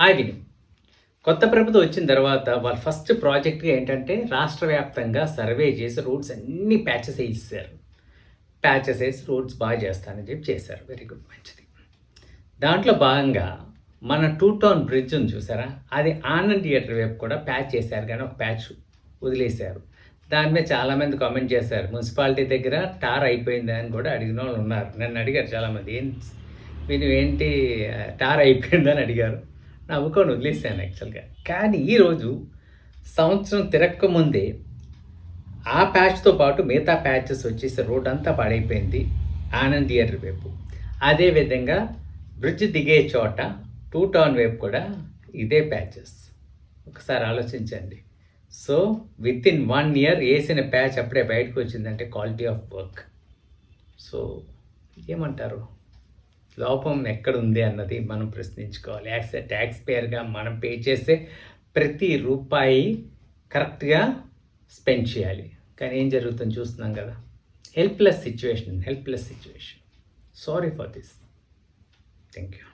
ఆగినాయి కొత్త ప్రభుత్వం వచ్చిన తర్వాత వాళ్ళ ఫస్ట్ ప్రాజెక్ట్గా ఏంటంటే రాష్ట్ర వ్యాప్తంగా సర్వే చేసి రోడ్స్ అన్ని ప్యాచెస్ వేయిస్తారు ప్యాచెస్ వేసి రోడ్స్ బాగా చేస్తానని చెప్పి చేశారు. వెరీ గుడ్ మంచిది. దాంట్లో భాగంగా మన టూ టౌన్ బ్రిడ్జ్ ఉంది చూసారా? అది ఆనంద్ థియేటర్ వైపు కూడా ప్యాచ్ చేశారు కానీ ఒక ప్యాచ్ వదిలేశారు. దాని మీద చాలామంది కామెంట్ చేశారు. మున్సిపాలిటీ దగ్గర టార్ అయిపోయింది అని కూడా అడిగిన వాళ్ళు ఉన్నారు. నన్ను అడిగారు చాలామంది. ఏం మీరు ఏంటి టార్ అయిపోయిందని అడిగారు. నవ్వుకొని వదిలేసాను యాక్చువల్గా కానీ ఈరోజు సంవత్సరం తిరక్క ముందే ఆ ప్యాచ్తో పాటు మిగతా ప్యాచెస్ వచ్చేసి రోడ్ అంతా పాడైపోయింది ఆనంద్ థియేటర్ వైపు. అదేవిధంగా బ్రిడ్జ్ దిగే చోట టూ టౌన్ వైపు కూడా ఇదే ప్యాచెస్ ఒకసారి ఆలోచించండి. So within one year వేసిన ప్యాచ్ అప్పుడే బయటకు వచ్చిందంటే క్వాలిటీ ఆఫ్ వర్క్ సో ఏమంటారు? లోపం ఎక్కడుంది అన్నది మనం ప్రశ్నించుకోవాలి. యాక్స్ ట్యాక్స్ పేర్గా మనం పే చేసే ప్రతి రూపాయి కరెక్ట్గా స్పెండ్ చేయాలి. కానీ ఏం జరుగుతుందో చూస్తున్నాం కదా. Helpless situation helpless situation sorry for this thank you